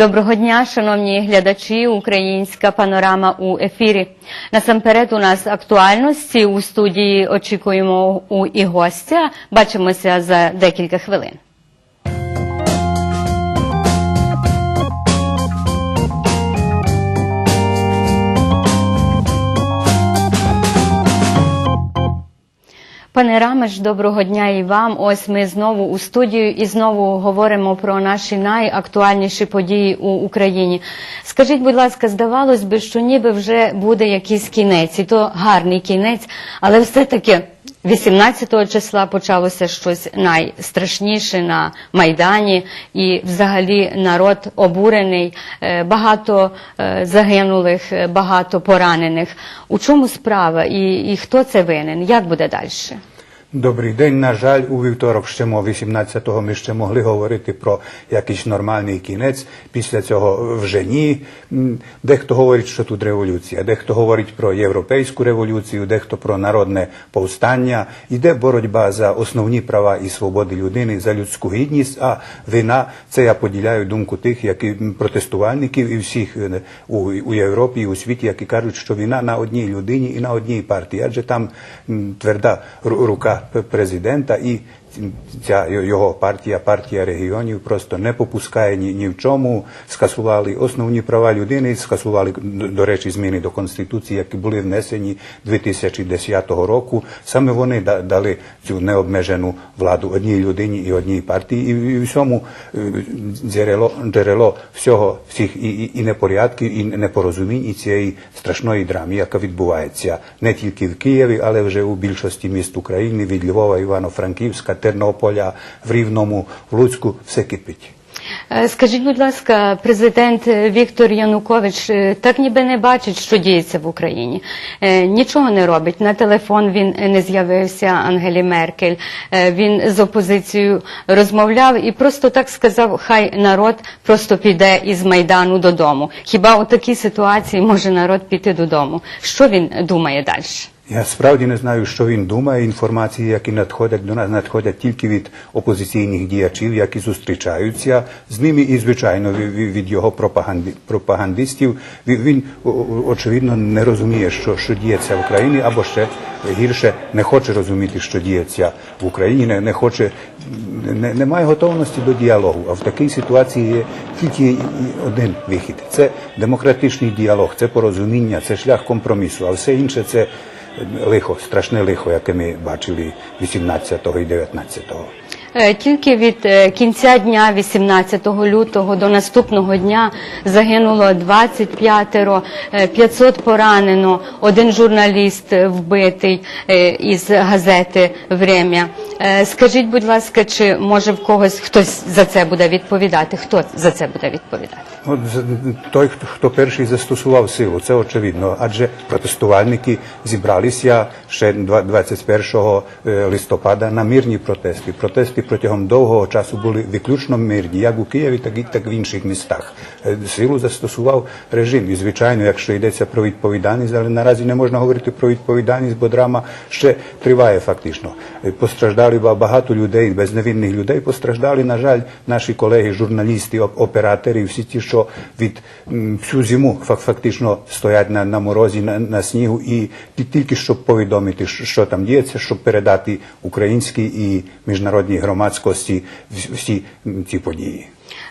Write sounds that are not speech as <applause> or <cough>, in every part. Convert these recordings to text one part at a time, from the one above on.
Доброго дня, шановні глядачі. Українська панорама у ефірі. Насамперед, у нас актуальності у студії очікуємо у і гостя. Бачимося за декілька хвилин. Пане Рамеш, доброго дня і вам. Ось ми знову у студію і знову говоримо про наші найактуальніші події у Україні. Скажіть, будь ласка, здавалось би, що ніби вже буде якийсь кінець, і то гарний кінець, але все-таки 18 числа почалося щось найстрашніше на Майдані, і взагалі народ обурений, е, багато е, загинулих, е, багато поранених. У чому справа і, і хто це винен? Як буде далі? Добрий день. На жаль, у вівторок ще мо 18-го ми ще могли говорити про якийсь нормальний кінець. Після цього вже ні. Дехто говорить, що тут революція, дехто говорить про європейську революцію, дехто про народне повстання. Йде боротьба за основні права і свободи людини, за людську гідність. А вина це я поділяю думку тих, які протестувальників і всіх е, у, у Європі і у світі, які кажуть, що війна на одній людині і на одній партії, адже там тверда рука п- президента і ця його партія, партія регіонів просто не попускає ні, ні в чому. Скасували основні права людини, скасували до речі зміни до конституції, які були внесені 2010 року. Саме вони дали цю необмежену владу одній людині і одній партії, і, і всьому е, джерело, джерело всього всіх і, і, і непорядків, і непорозумінь, і цієї страшної драми, яка відбувається не тільки в Києві, але вже у більшості міст України від Львова, Івано-Франківська, Тернополя, в Рівному, в Луцьку все кипить. Е, Скажіть, будь ласка, президент Віктор Янукович е, так ніби не бачить, що діється в Україні. Е, Нічого не робить. На телефон він не з'явився Ангелі Меркель. Він з опозицією розмовляв і просто так сказав: хай народ просто піде із майдану додому. Хіба у такій ситуації може народ піти додому? Що він думає далі? Я справді не знаю, що він думає. Інформації, які надходять до нас, надходять тільки від опозиційних діячів, які зустрічаються з ними, і звичайно ві- ві- від його пропаганди, пропагандистів. Він, очевидно не розуміє, що, що діється в Україні, або ще гірше не хоче розуміти, що діється в Україні, не, не хоче, не, не має готовності до діалогу. А в такій ситуації є тільки один вихід: це демократичний діалог, це порозуміння, це шлях компромісу, а все інше це лихо, страшне лихо, яке ми бачили 18-го і 19-го. Е, Тільки від е, кінця дня, 18 лютого до наступного дня загинуло 25, е, 500 поранено, один журналіст е, вбитий е, із газети «Время». Е, Скажіть, будь ласка, чи може в когось хтось за це буде відповідати? Хто за це буде відповідати? От той, хто, перший застосував силу, це очевидно. Адже протестувальники зібралися ще два- 21 е, листопада на мирні протести. Протести протягом довгого часу були виключно мирні, як у Києві, так і так в інших містах. Е, Силу застосував режим. І звичайно, якщо йдеться про відповідальність, але наразі не можна говорити про відповідальність, бо драма ще триває фактично. Е, Постраждали багато людей, безневинних людей. Постраждали, на жаль, наші колеги, журналісти, оператори, всі ті, що від всю зиму фак- фактично стоять на, на морозі, на, на снігу, і тільки щоб повідомити, що, там діється, щоб передати українській і міжнародній громадськості вс- всі ці події.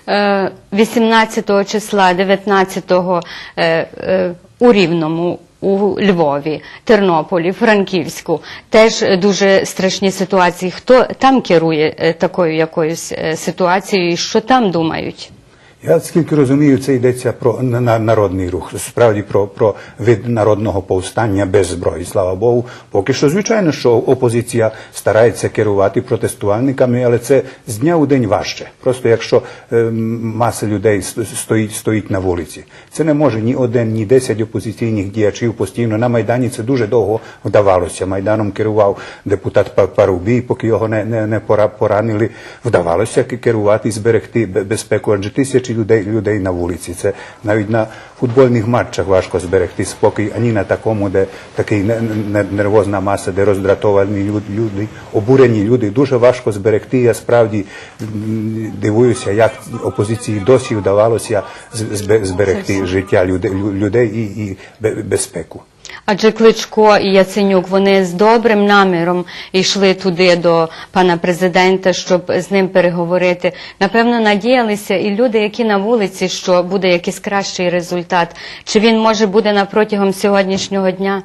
Е, 18 числа, 19 е, е, у Рівному, у Львові, Тернополі, Франківську теж дуже страшні ситуації. Хто там керує е, такою якоюсь е, ситуацією і що там думають? Я скільки розумію, це йдеться про на- на- народний рух, справді про, про вид народного повстання без зброї. Слава Богу. Поки що, звичайно, що опозиція старається керувати протестувальниками, але це з дня у день важче. Просто якщо ем, маса людей стоїть, стоїть на вулиці, це не може ні один, ні десять опозиційних діячів постійно на майдані. Це дуже довго вдавалося. Майданом керував депутат Па- Парубій, поки його не, не, не пора- поранили. Вдавалося керувати і зберегти безпеку. Адже тисячі тисячі людей, людей на вулиці. Це навіть на футбольних матчах важко зберегти спокій, ані на такому, де такий не- не- нервозна маса, де роздратовані люди, обурені люди. Дуже важко зберегти. Я справді дивуюся, як опозиції досі вдавалося зберегти життя людей, і, і бе- безпеку. Адже Кличко і Яценюк вони з добрим наміром йшли туди до пана президента, щоб з ним переговорити. Напевно, надіялися і люди, які на вулиці, що буде якийсь кращий результат. Чи він може буде на протягом сьогоднішнього дня?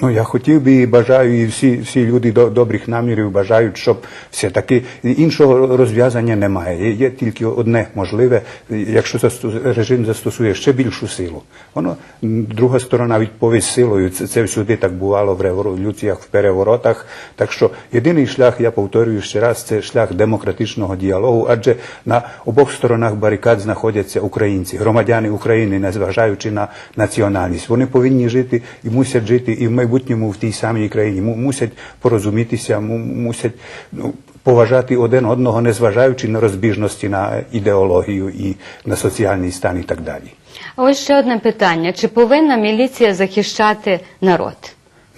Ну, я хотів би і бажаю, і всі, всі люди до, добрих намірів бажають, щоб все-таки іншого розв'язання немає. Є, тільки одне можливе, якщо засту- режим застосує ще більшу силу. Воно друга сторона відповість силою. Це, це всюди так бувало в революціях, в переворотах. Так що єдиний шлях, я повторюю ще раз, це шлях демократичного діалогу, адже на обох сторонах барикад знаходяться українці, громадяни України, незважаючи на національність. Вони повинні жити і мусять жити і в майбутньому в тій самій країні. Му- Мусять порозумітися, му- мусять ну, поважати один одного, незважаючи на розбіжності на ідеологію і на соціальний стан і так далі. А ось ще одне питання: чи повинна міліція захищати народ?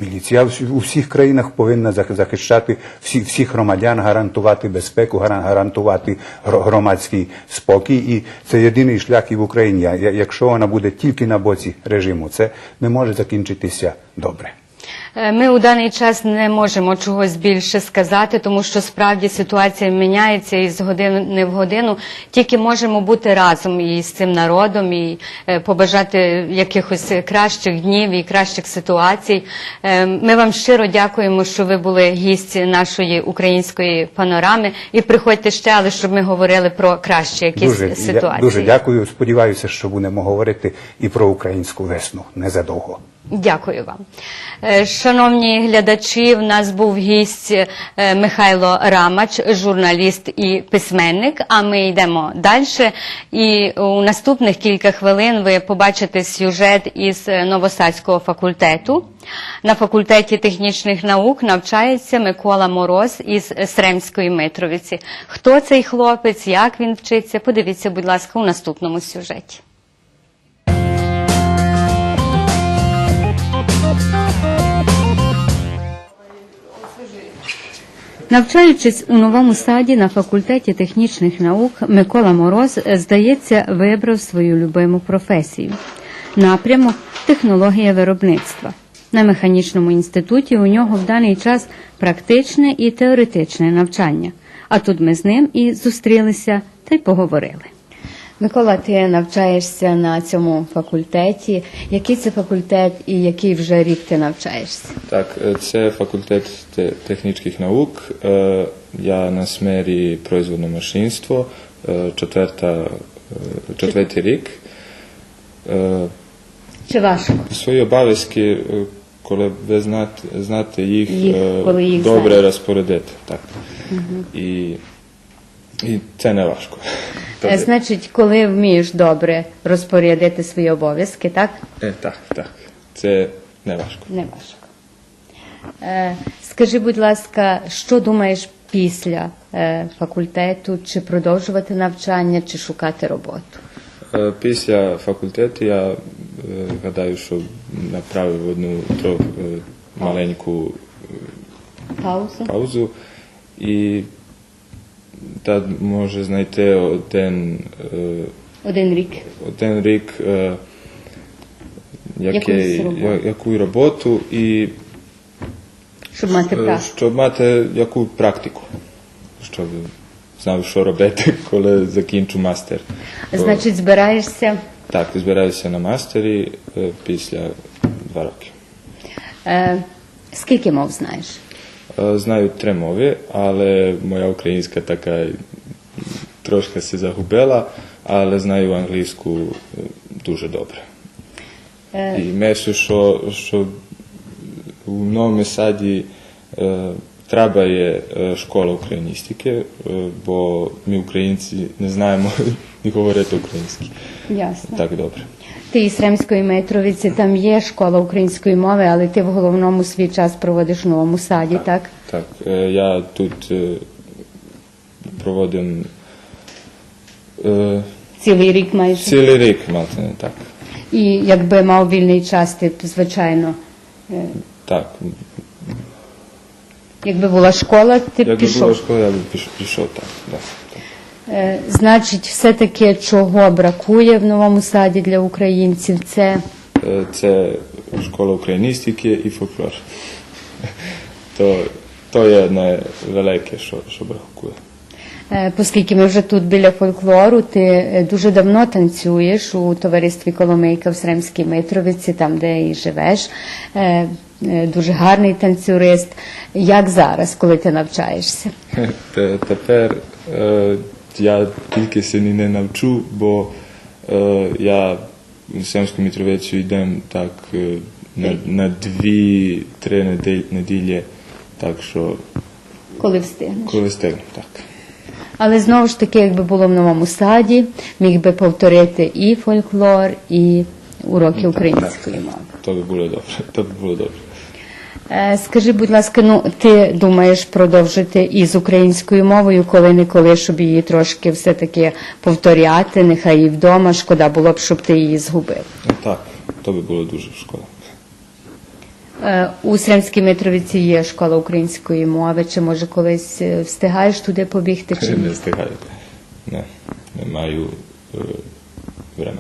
Міліція у всіх країнах повинна зах- захищати всіх, всіх громадян, гарантувати безпеку, гаран- гарантувати гро- громадський спокій. І це єдиний шлях і в Україні. Якщо вона буде тільки на боці режиму, це не може закінчитися добре. Е, Ми у даний час не можемо чогось більше сказати, тому що справді ситуація міняється і з години в годину. Тільки можемо бути разом і з цим народом, і е, побажати якихось кращих днів і кращих ситуацій. Е, Ми вам щиро дякуємо, що ви були гісті нашої української панорами. І приходьте ще, але щоб ми говорили про кращі якісь Дуже, ситуації. дуже дякую. Сподіваюся, що будемо говорити і про українську весну незадовго. Дякую вам. Е, Шановні глядачі, в нас був гість е, Михайло Рамач, журналіст і письменник. А ми йдемо далі. І у наступних кілька хвилин ви побачите сюжет із е, Новосадського факультету. На факультеті технічних наук навчається Микола Мороз із Сремської Митровиці. Хто цей хлопець, як він вчиться? Подивіться, будь ласка, у наступному сюжеті. Навчаючись у новому саді на факультеті технічних наук, Микола Мороз, е, здається, вибрав свою любиму професію напрямок технологія виробництва. На механічному інституті у нього в даний час практичне і теоретичне навчання. А тут ми з ним і зустрілися та й поговорили. Микола, ти навчаєшся на цьому факультеті. Який це факультет і який вже рік ти навчаєшся? Так, е, це факультет технічних наук. Е, Я на смері производне машинство, е, четверта, четвертий рік. Чи важко? Свої обов'язки, коли ви знати, знаєте їх, Їх, е, коли їх добре знаєте. розпорядити. Так. І, і це не важко. Е, Значить, коли вмієш добре розпорядити свої обов'язки, так? Е, Так, так. Це не важко. Не важко. Е, скажи, будь ласка, що думаєш після е, факультету? Чи продовжувати навчання, чи шукати роботу? Е, Після факультету я е, гадаю, що направив одну трохи е, маленьку Паузу. паузу і та може знайти один, Один рік. один рік який, роботу. яку роботу і Щоб мати практику. щоб мати яку практику, щоб знав, що робити, <laughs> коли закінчу мастер. Значить, збираєшся. Так, збираюся на мастері е, після два роки. Е, скільки мов знаєш? Знаю три мови, але моя українська така трошки се загубила, але знаю англійську дуже добре. І мислю, що, що у новому саді треба є школа україністики, бо ми українці не знаємо не говорити українськи ясно. так добре. Ти із Ремської Митровиці, там є школа української мови, але ти в головному свій час проводиш в новому саді, так? Так, е, я тут е, проводив е, цілий рік майже. Цілий рік мати так. І якби мав вільний час, ти б, звичайно, Так. якби була школа, ти б Якби пішов. була школа, я б пішов так. Так. Е, Значить, все-таки чого бракує в новому саді для українців, це Е, Це школа україністики і фольклор. То, то є найвелике, що, що бракує. Е, Оскільки ми вже тут біля фольклору, ти дуже давно танцюєш у товаристві Коломийка в Сремській Митровиці, там де і живеш. Дуже гарний танцюрист. Як зараз, коли ти навчаєшся? Тепер я тільки се ні не навчу, бо е, я в Семську Мітровицю йдем так е, на, на дві-три неділі, неділі, так що Коли встигнеш? коли стигну, так. Але знову ж таки, якби було в новому саді, міг би повторити і фольклор, і уроки української мови. То би було добре. То би було добре. Е, Скажи, будь ласка, ну ти думаєш продовжити і з українською мовою, коли-неколи, щоб її трошки все-таки повторяти, нехай і вдома, шкода було б, щоб ти її згубив. Ну, так, то би було дуже шкода. Е, У Сремській Митровиці є школа української мови, чи може колись е, встигаєш туди побігти? Чи? <laughs> Не встигаю. Не, не маю е, времени.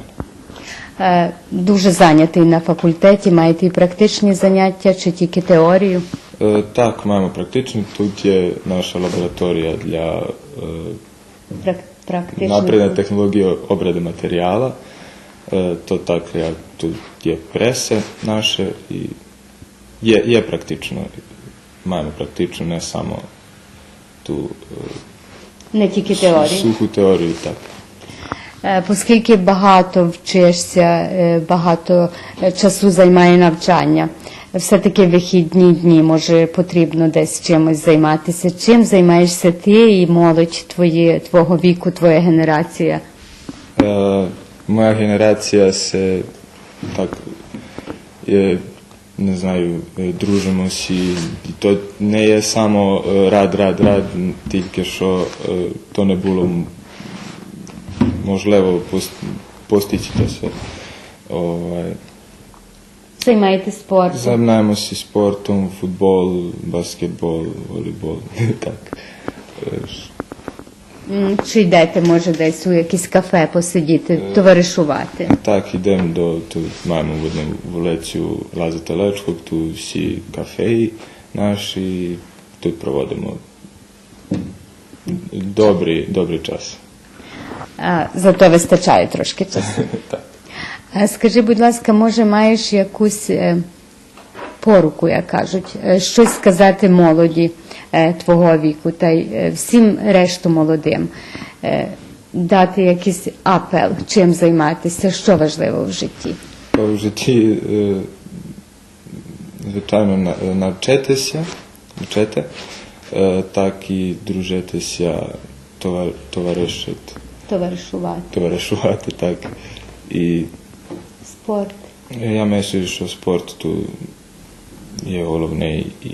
Е, Дуже зайнятий на факультеті, маєте і практичні заняття, чи тільки теорію? Е, Так, маємо практично. Тут є наша лабораторія для е, технологije obrade materijala. E, to так, як тут є преса наше і є, є практично, маємо практично, не само ту Не тільки теорію. суху теорію, так. Е, Оскільки багато вчишся, е, багато е, часу займає навчання, все-таки вихідні дні, може потрібно десь чимось займатися. Чим займаєшся ти і молодь твої, твого віку, твоя генерація? Е, моя генерація се так, е, не знаю, дружимось і, то не є само рад, рад, рад, тільки що то не було можливо пос- постичі то все. Ovaj, Займаєтесь спортом? Займаємося спортом, футбол, баскетбол, волейбол. так. Чи йдете, може, десь у якесь кафе посидіти, товаришувати? Так, йдемо до тут маємо в одну вулицю Лазата Лечкок, тут всі кафеї наші, тут проводимо добрий, добрий час. Зато вистачає трошки часу. <laughs> Скажи, будь ласка, може маєш якусь е, поруку, як кажуть, е, щось сказати молоді е, твого віку та й всім решту молодим, дати якийсь апел, чим займатися, що важливо в житті. В житті, звичайно, навчитися, вчити, так і дружитися, товар- товаришити, Товаришувати, товаришувати, так. І спорт. я мислю, що спорт тут є головний і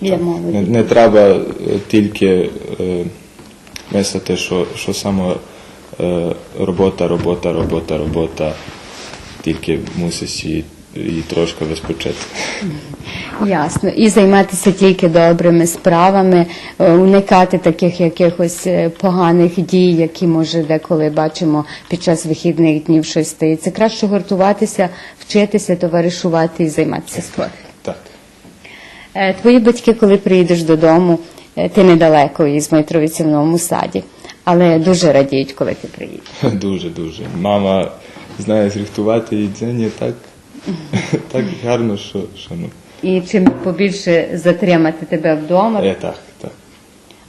Для не, молоді. не треба е, тільки е, мислити, що, що саме е, робота, робота, робота, робота, тільки мусиш і, трошки виспочити. Ясно. І займатися тільки добрими справами, уникати таких якихось поганих дій, які може деколи бачимо під час вихідних днів щось стається. Краще гуртуватися, вчитися, товаришувати і займатися спортом. Так. Твої батьки, коли приїдеш додому, ти недалеко із Митровиці в новому саді, але дуже радіють, коли ти приїдеш. Дуже, дуже. Мама знає зрихтувати їдзення так, <laughs> так гарно, що, що ну. І чим побільше затримати тебе вдома, Е, так, так.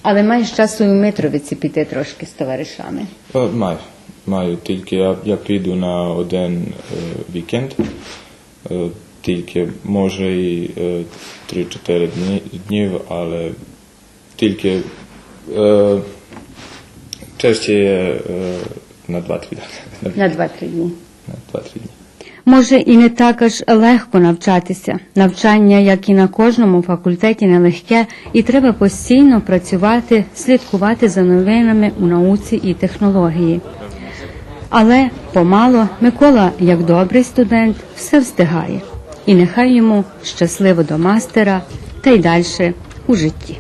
але маєш часу і в Митровиці піти трошки з товаришами. Е, Маю. Маю. Тільки я, я піду на один е, вікенд. Е, тільки може і е, 3-4 дні, днів, але тільки е, частіше е, на 2-3 дні. На 2-3 дні. На 2-3 дні. Може, і не так аж легко навчатися. Навчання, як і на кожному факультеті, нелегке, і треба постійно працювати, слідкувати за новинами у науці і технології. Але помало Микола, як добрий студент, все встигає. І нехай йому щасливо до мастера та й далі у житті.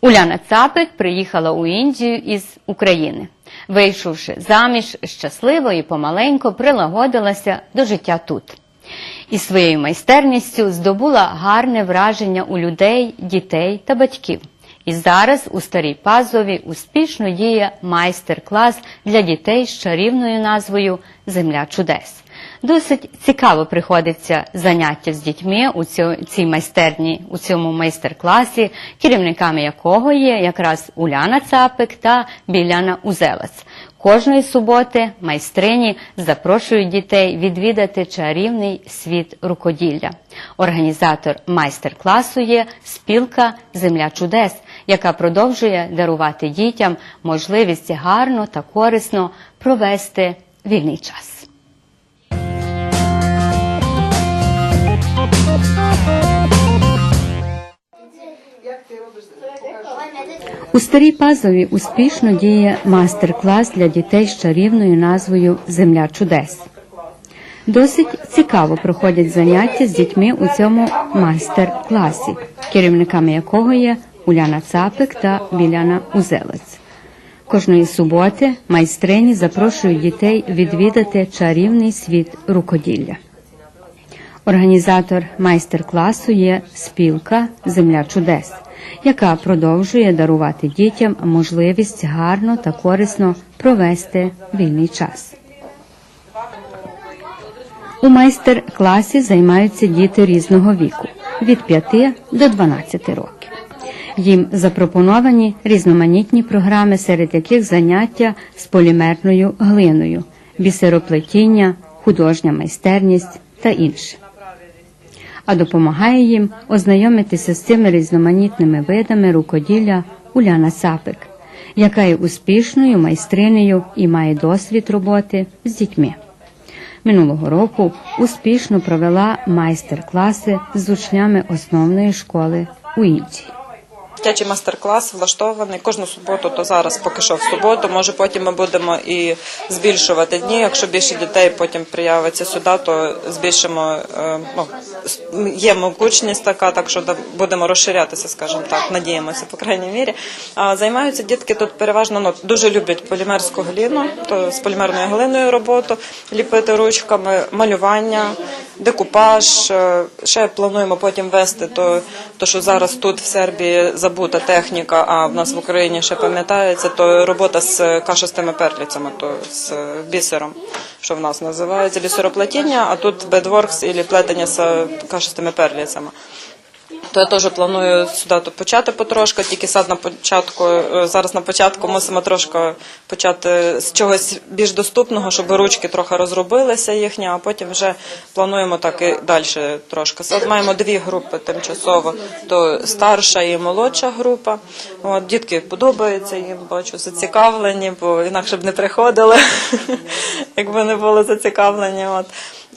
Уляна Цапик приїхала у Індію із України. Вийшовши заміж, щасливо і помаленько прилагодилася до життя тут. І своєю майстерністю здобула гарне враження у людей, дітей та батьків. І зараз у Старій Пазові успішно діє майстер-клас для дітей з чарівною назвою Земля чудес. Досить цікаво приходиться заняття з дітьми у цій майстерні, у цьому майстер-класі, керівниками якого є якраз Уляна Цапик та Біляна Узелець. Кожної суботи майстрині запрошують дітей відвідати чарівний світ рукоділля. Організатор майстер-класу є спілка Земля чудес, яка продовжує дарувати дітям можливість гарно та корисно провести вільний час. У старій пазові успішно діє майстер-клас для дітей з чарівною назвою Земля чудес. Досить цікаво проходять заняття з дітьми у цьому майстер-класі, керівниками якого є Уляна Цапик та Біляна Узелець. Кожної суботи майстрині запрошують дітей відвідати чарівний світ рукоділля. Організатор майстер-класу є спілка Земля чудес, яка продовжує дарувати дітям можливість гарно та корисно провести вільний час. У майстер-класі займаються діти різного віку від 5 до 12 років. Їм запропоновані різноманітні програми, серед яких заняття з полімерною глиною, бісероплетіння, художня майстерність та інше. А допомагає їм ознайомитися з цими різноманітними видами рукоділля Уляна Сапик, яка є успішною майстринею і має досвід роботи з дітьми. Минулого року успішно провела майстер-класи з учнями основної школи у Індії. Дитячий майстер-клас влаштований кожну суботу, то зараз поки що в суботу. Може потім ми будемо і збільшувати дні. Якщо більше дітей потім приявиться сюди, то збільшимо е, ну, є могучність така, так що будемо розширятися, скажімо так, надіємося, по крайній мірі. А займаються дітки тут переважно ну, дуже люблять полімерську глину, то з полімерною глиною роботу, ліпити ручками, малювання, декупаж. Е, Ще плануємо потім вести то, то що зараз тут в Сербії забута техніка, а в нас в Україні ще пам'ятається, то робота з кашистими перліцями, то з бісером, що в нас називається бісероплетіння, а тут бедворкс і плетення з кашистими перліцями. То я теж планую сюди почати потрошки, тільки сад на початку. е, Зараз на початку мусимо трошки почати з чогось більш доступного, щоб ручки трохи розробилися їхні, а потім вже плануємо так і далі трошки. От маємо дві групи тимчасово, то старша і молодша група. От, дітки подобаються їм, бачу, зацікавлені, бо інакше б не приходили, <laughs> якби не були зацікавлені. От.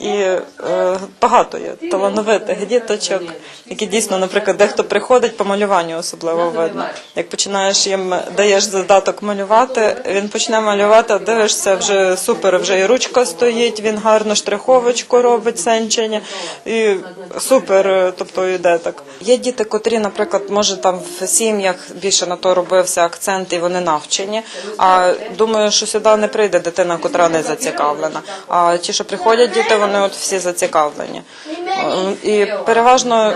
І е, багато є талановитих діточок, які дійсно, наприклад, дехто приходить по малюванню особливо видно. Як починаєш їм даєш задаток малювати, він почне малювати, а дивишся, вже супер, вже і ручка стоїть, він гарно штриховочку робить сенчення, і супер, е, тобто йде так. Є діти, котрі, наприклад, може там в сім'ях більше на то робився акцент, і вони навчені. А думаю, що сюди не прийде дитина, котра не зацікавлена. А ті, що приходять діти, вони от всі зацікавлені. І переважно,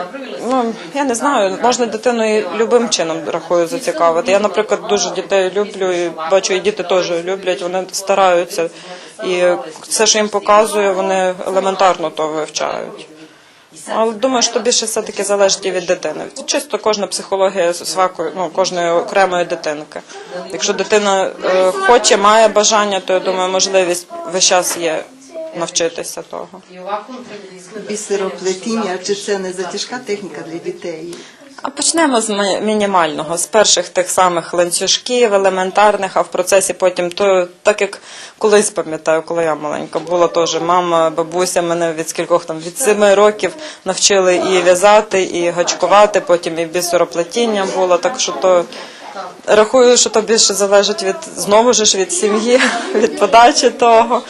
ну я не знаю, можна дитину і любим чином рахую зацікавити. Я, наприклад, дуже дітей люблю і бачу, і діти теж люблять. Вони стараються, і все, що їм показую, вони елементарно то вивчають. Але думаю, що більше все таки залежить від дитини. Чисто кожна психологія свако, ну, кожної окремої дитинки. Якщо дитина е, хоче, має бажання, то я думаю, можливість весь час є навчитися того. бісероплетіння, чи це не затяжка техніка для дітей? А почнемо з мінімального, з перших тих самих ланцюжків, елементарних, а в процесі потім то, так як колись пам'ятаю, коли я маленька була, теж мама, бабуся мене від скількох там від семи років навчили і в'язати, і гачкувати, потім і бісероплетіння було, так що то рахую, що то більше залежить від знову ж від сім'ї, <laughs> від подачі того,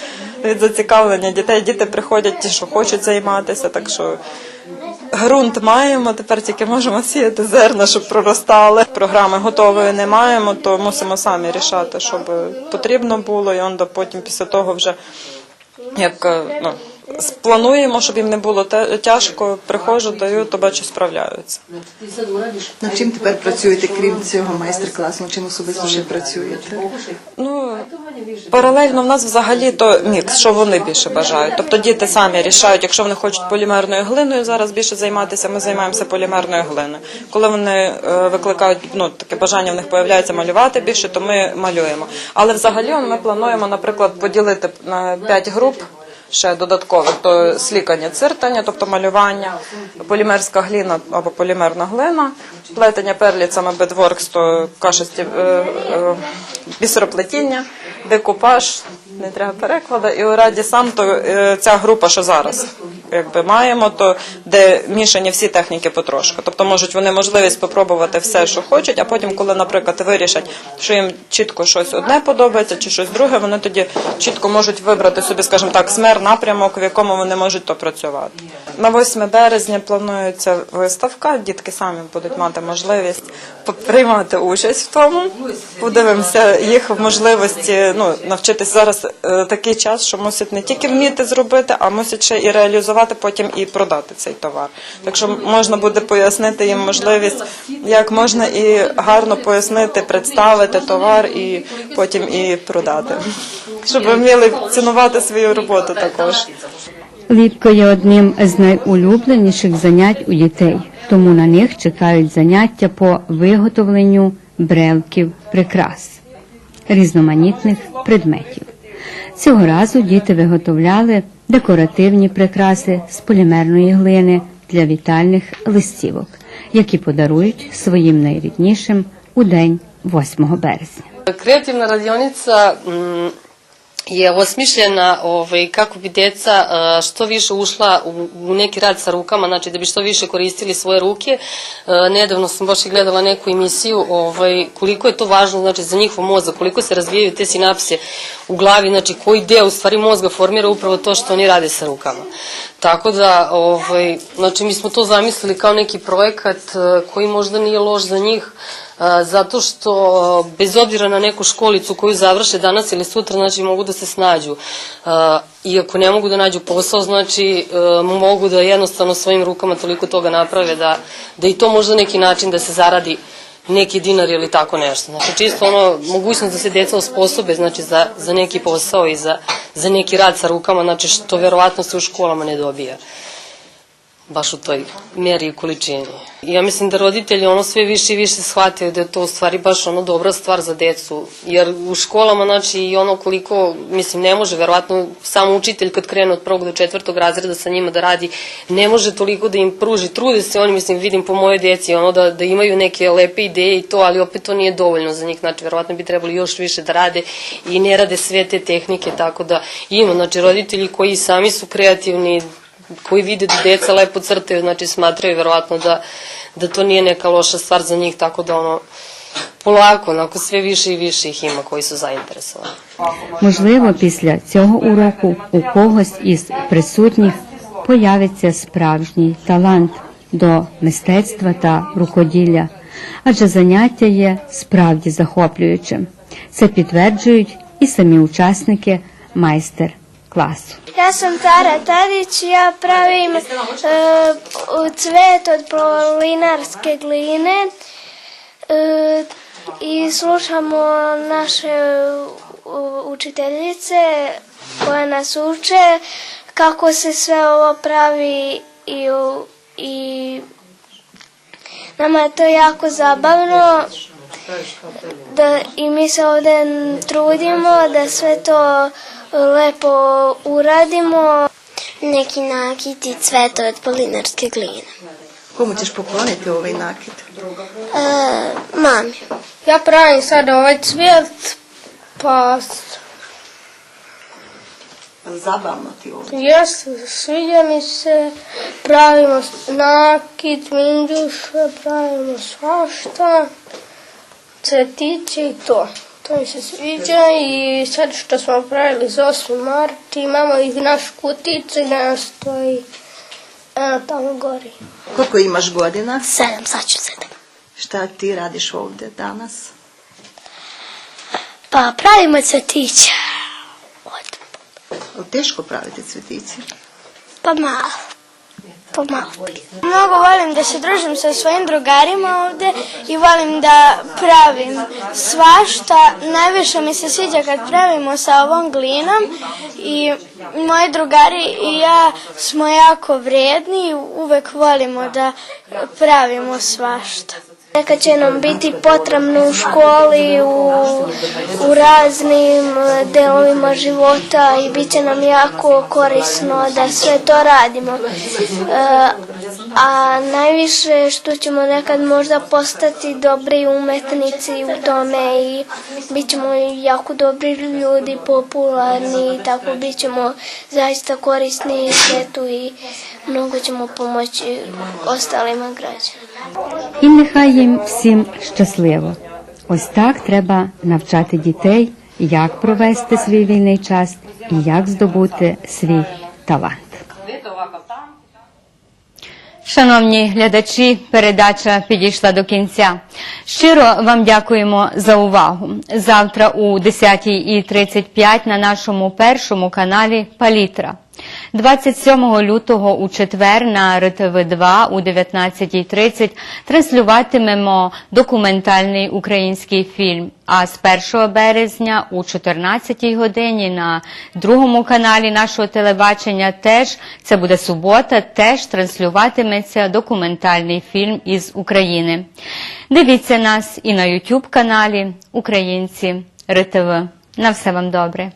від зацікавлення дітей. Діти приходять ті, що хочуть займатися, так що. Ґрунт маємо, тепер тільки можемо сіяти зерна, щоб проростали. Програми готової не маємо, то мусимо самі рішати, щоб потрібно було, і он потім після того вже як е, ну, сплануємо, щоб їм не було тяжко, приходжу, даю, то бачу, справляються. Над чим тепер працюєте, крім цього майстер-класу? Чим особисто ще працюєте? Ну, паралельно в нас взагалі то мікс, що вони більше бажають. Тобто діти самі рішають, якщо вони хочуть полімерною глиною зараз більше займатися, ми займаємося полімерною глиною. Коли вони е, викликають, ну таке бажання в них появляється малювати більше, то ми малюємо. Але взагалі ми плануємо, наприклад, поділити на 5 груп. Ще додаткових то слікання циртання, тобто малювання, полімерська гліна або полімерна глина, плетення перліцями бедворкс, то кашисті е, е, бісероплетіння, декупаж, не треба перекладу, і у раді сам то е, ця група, що зараз якби маємо, то де мішані всі техніки потрошку. Тобто можуть вони можливість спробувати все, що хочуть, а потім, коли, наприклад, вирішать, що їм чітко щось одне подобається чи щось друге, вони тоді чітко можуть вибрати собі, скажімо так, смер напрямок, в якому вони можуть то працювати. На 8 березня планується виставка. Дітки самі будуть мати можливість приймати участь в тому. Подивимося їх можливості ну, навчитись зараз такий час, що мусять не тільки вміти зробити, а мусять ще і реалізувати потім і продати цей товар. Так що можна буде пояснити їм можливість, як можна і гарно пояснити, представити товар і потім і продати, щоб вміли цінувати свою роботу також. Ліпко є одним з найулюбленіших занять у дітей, тому на них чекають заняття по виготовленню брелків прикрас різноманітних предметів. Цього разу діти виготовляли декоративні прикраси з полімерної глини для вітальних листівок, які подарують своїм найріднішим у день 8 березня. Креативна mm, je osmišljena ovaj, kako bi deca eh, što više ušla u, neki rad sa rukama, znači da bi što više koristili svoje ruke. Nedavno sam baš i gledala neku emisiju ovaj, koliko je to važno znači, za njihov mozak, koliko se razvijaju te sinapse u glavi, znači koji deo u stvari mozga formira upravo to što oni rade sa rukama. Tako da, ovaj, znači mi smo to zamislili kao neki projekat eh, koji možda nije loš za njih, a, zato što a, bez obzira na neku školicu koju završe danas ili sutra, znači mogu da se snađu. I ako ne mogu da nađu posao, znači mogu da jednostavno svojim rukama toliko toga naprave da, da i to možda neki način da se zaradi neki dinar ili tako nešto. Znači čisto ono, mogućnost da se deca osposobe znači, za, za neki posao i za, za neki rad sa rukama, znači što verovatno se u školama ne dobija baš u toj meri i količini. Ja mislim da roditelji ono sve više i više shvataju da je to u stvari baš ono dobra stvar za decu, jer u školama znači i ono koliko, mislim ne može, verovatno samo učitelj kad krene od prvog do četvrtog razreda sa njima da radi, ne može toliko da im pruži, trude se oni, mislim vidim po mojoj deci, ono da, da imaju neke lepe ideje i to, ali opet to nije dovoljno za njih, znači verovatno bi trebali još više da rade i ne rade sve te tehnike, tako da ima, znači roditelji koji sami su kreativni, koji vide da deca lepo crtaju, znači smatraju verovatno da, da to nije neka loša stvar za njih, tako da ono, polako, onako sve više i više ih ima koji su zainteresovani. Можливо, після цього уроку у когось із присутніх появиться справжній талант до мистецтва та рукоділля, адже заняття є справді захоплюючим. Це підтверджують і самі учасники майстер-класу. Ja sam Tara Tadić, ja pravim e, cvet od polinarske gline e, i slušamo naše učiteljice koja nas uče kako se sve ovo pravi i, i nama je to jako zabavno da, i mi se ovde trudimo da sve to lepo uradimo. Neki nakit i cvete od polinarske gline. Komu ćeš pokloniti ovaj nakit? E, mami. Ja pravim sad ovaj cvijet, pa Zabavno ti ovo. jes, sviđa mi se, pravimo nakit, minđuše, pravimo svašta cvetiće i to. To mi se sviđa i sad što smo pravili za 8. mart imamo i naš kuticu gde nam stoji eno tamo gori. Koliko imaš godina? Sedam, sad ću sedam. Šta ti radiš ovde danas? Pa pravimo cvetiće. Od, teško praviti cvetiće? pa malo. Pa malo. Mnogo volim da se družim sa svojim drugarima ovde i volim da pravim svašta. Najviše mi se sviđa kad pravimo sa ovom glinom i moji drugari i ja smo jako vredni i uvek volimo da pravimo svašta. Nekad će nam biti potrebno u školi, u, u raznim e, delovima života i bit će nam jako korisno da sve to radimo. E, a najviše što ćemo nekad možda postati dobri umetnici u tome i bit ćemo jako dobri ljudi, popularni i tako bit ćemo zaista korisni svetu i mnogo ćemo pomoći ostalima građanima. І нехай їм всім щасливо. Ось так треба навчати дітей, як провести свій вільний час і як здобути свій талант. Шановні глядачі, передача підійшла до кінця. Щиро вам дякуємо за увагу. Завтра у 10.35 на нашому першому каналі Палітра. 27 лютого у четвер на РТВ-2 у 19.30 транслюватимемо документальний український фільм. А з 1 березня у 14 годині на другому каналі нашого телебачення теж це буде субота, теж транслюватиметься документальний фільм із України. Дивіться нас і на YouTube каналі Українці РТВ. На все вам добре.